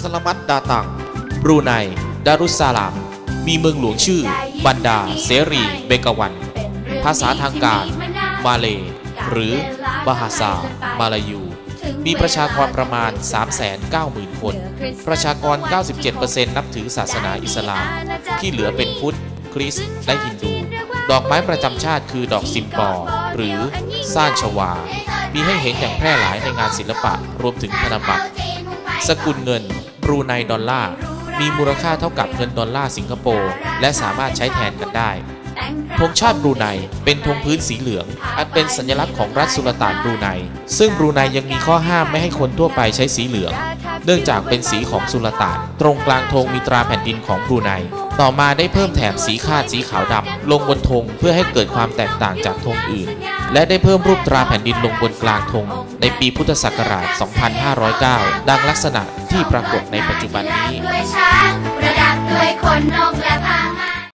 สลามัดดาตังบรูไน ดารุสซาลาม มีเมืองหลวงชื่อ บันดา เสรี เบกาวัน ภาษาทางการ มาเล หรือบาฮาซา มาลายู มีประชากรประมาณ 390,000 คน ประชากร 97%นับถือศาสนาอิสลาม ที่เหลือเป็นพุทธ คริสต์ และฮินดู ดอกไม้ประจำชาติคือดอกซิมปอ หรือซ่านชวา มีให้เห็นอย่างแพร่หลายในงานศิลปะ รวมถึงธนบัตรสกุลเงิน บรูไนดอลลาร์มีมูลค่าเท่ากับเงินดอลลาร์สิงคโปร์และสามารถใช้แทนกันได้ธงชาติบรูไนเป็นธงพื้นสีเหลือง อันเป็นสัญลักษณ์ของรัฐสุลต่านบรูไน ซึ่งบรูไนยังมีข้อห้ามไม่ให้คนทั่วไปใช้สีเหลือง เนื่องจากเป็นสีของสุลต่าน ตรงกลางธงมีตราแผ่นดินของบรูไน ต่อมาได้เพิ่มแถบสีคาดสีขาวดำลงบนธงเพื่อให้เกิดความแตกต่างจากธงอื่น และได้เพิ่มรูปตราแผ่นดินลงบนกลางธงในปีพุทธศักราช 2509 ดังลักษณะที่ปรากฏในปัจจุบันนี้